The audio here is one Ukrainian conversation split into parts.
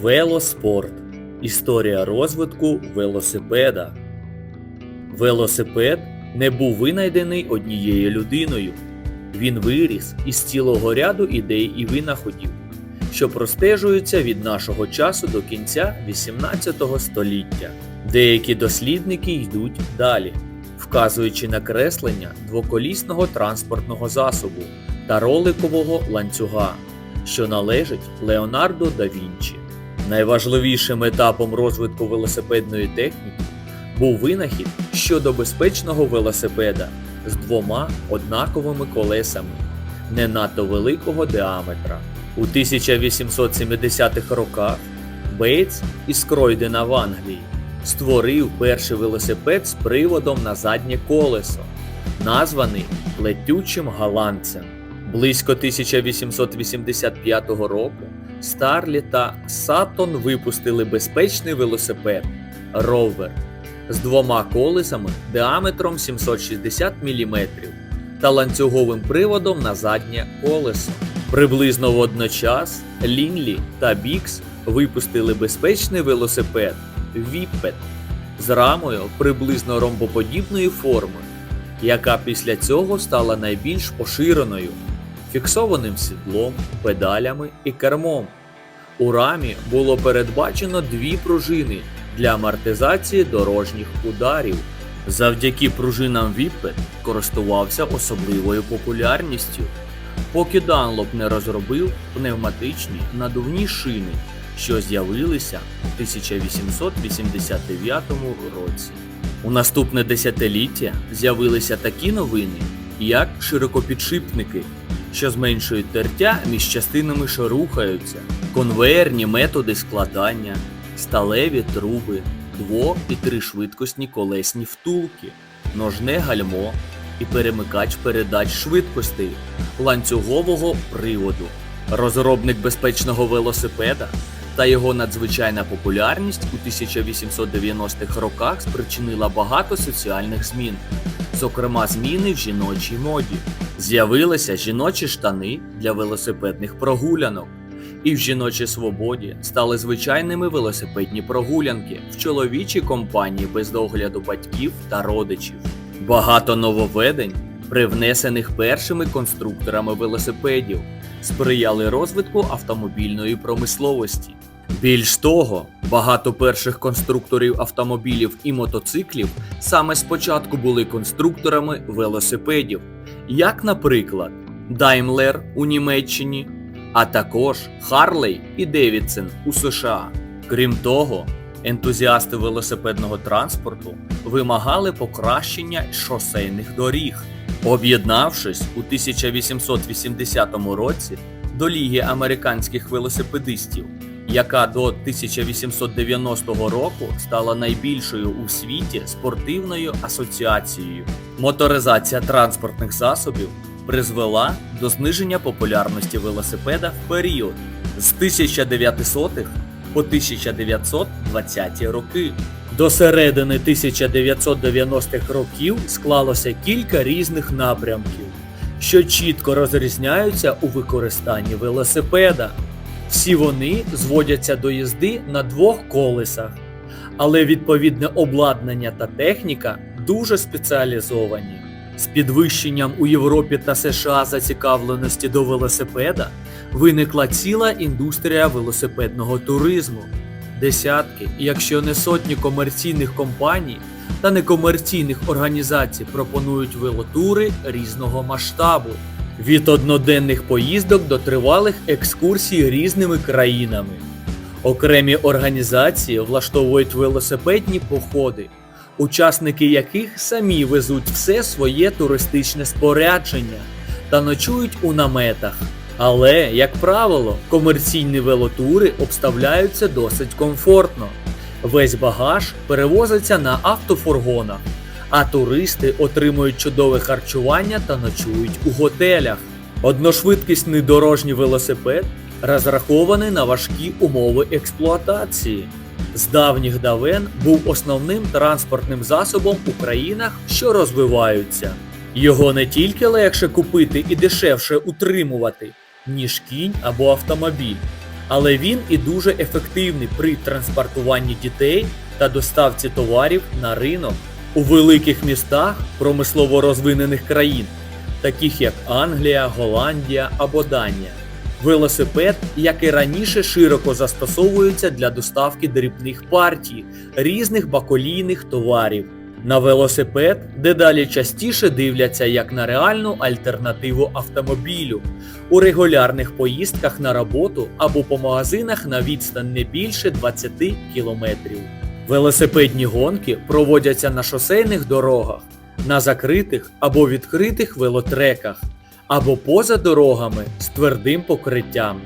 Велоспорт. Історія розвитку велосипеда. Велосипед не був винайдений однією людиною. Він виріс із цілого ряду ідей і винаходів, що простежуються від нашого часу до кінця 18 століття. Деякі дослідники йдуть далі, вказуючи на креслення двоколісного транспортного засобу та роликового ланцюга, що належить Леонардо да Вінчі. Найважливішим етапом розвитку велосипедної техніки був винахід щодо безпечного велосипеда з двома однаковими колесами не надто великого діаметра. У 1870-х роках Бейтс із Кройдена в Англії створив перший велосипед з приводом на заднє колесо, названий летючим голландцем. Близько 1885 року Старлі та Саттон випустили безпечний велосипед Ровер з двома колесами діаметром 760 мм та ланцюговим приводом на заднє колесо. Приблизно водночас Лінлі та Бікс випустили безпечний велосипед Віппет з рамою приблизно ромбоподібної форми, яка після цього стала найбільш поширеною фіксованим сідлом, педалями і кермом. У рамі було передбачено дві пружини для амортизації дорожніх ударів. Завдяки пружинам Віппет користувався особливою популярністю, поки Данлоп не розробив пневматичні надувні шини, що з'явилися у 1889 році. У наступне десятиліття з'явилися такі новини, як широкопідшипники, що зменшують тертя між частинами, що рухаються, конвеєрні методи складання, сталеві труби, дво- і тришвидкісні колесні втулки, ножне гальмо і перемикач передач швидкостей ланцюгового приводу. Розробник безпечного велосипеда та його надзвичайна популярність у 1890-х роках спричинила багато соціальних змін, зокрема зміни в жіночій моді. З'явилися жіночі штани для велосипедних прогулянок, і в жіночій свободі стали звичайними велосипедні прогулянки в чоловічій компанії без догляду батьків та родичів. Багато нововведень, привнесених першими конструкторами велосипедів, сприяли розвитку автомобільної промисловості. Більш того, багато перших конструкторів автомобілів і мотоциклів саме спочатку були конструкторами велосипедів, як, наприклад, Daimler у Німеччині, а також Harley і Davidson у США. Крім того, ентузіасти велосипедного транспорту вимагали покращення шосейних доріг. Об'єднавшись у 1880 році до Ліги американських велосипедистів, яка до 1890 року стала найбільшою у світі спортивною асоціацією. Моторизація транспортних засобів призвела до зниження популярності велосипеда в період з 1900-х по 1920-ті роки. До середини 1990-х років склалося кілька різних напрямків, що чітко розрізняються у використанні велосипеда. Всі вони зводяться до їзди на двох колесах, але відповідне обладнання та техніка дуже спеціалізовані. З підвищенням у Європі та США зацікавленості до велосипеда виникла ціла індустрія велосипедного туризму. Десятки, якщо не сотні комерційних компаній та некомерційних організацій пропонують велотури різного масштабу від одноденних поїздок до тривалих екскурсій різними країнами. Окремі організації влаштовують велосипедні походи, учасники яких самі везуть все своє туристичне спорядження та ночують у наметах. Але, як правило, комерційні велотури обставляються досить комфортно. Весь багаж перевозиться на автофургонах, а туристи отримують чудове харчування та ночують у готелях. Одношвидкісний дорожній велосипед розрахований на важкі умови експлуатації. З давніх давен був основним транспортним засобом у країнах, що розвиваються. Його не тільки легше купити і дешевше утримувати, ніж кінь або автомобіль, але він і дуже ефективний при транспортуванні дітей та доставці товарів на ринок у великих містах промислово розвинених країн, таких як Англія, Голландія або Данія. Велосипед, як і раніше, широко застосовується для доставки дрібних партій різних баколійних товарів. На велосипед дедалі частіше дивляться як на реальну альтернативу автомобілю у регулярних поїздках на роботу або по магазинах на відстань не більше 20 кілометрів. Велосипедні гонки проводяться на шосейних дорогах, на закритих або відкритих велотреках, або поза дорогами з твердим покриттям,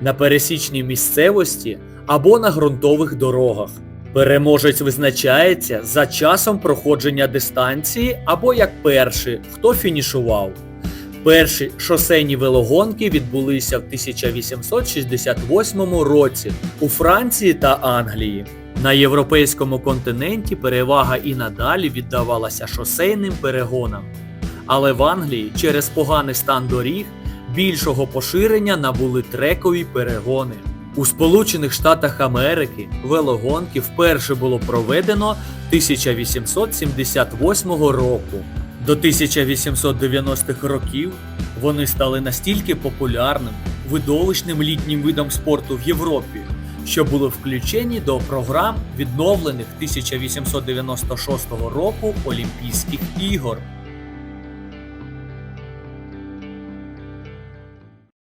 на пересічній місцевості або на ґрунтових дорогах. Переможець визначається за часом проходження дистанції або як перший, хто фінішував. Перші шосейні велогонки відбулися в 1868 році у Франції та Англії. На європейському континенті перевага і надалі віддавалася шосейним перегонам. Але в Англії через поганий стан доріг більшого поширення набули трекові перегони. У Сполучених Штатах Америки велогонки вперше було проведено 1878 року. До 1890-х років вони стали настільки популярним, видовищним літнім видом спорту в Європі, що були включені до програм відновлених 1896 року Олімпійських ігор.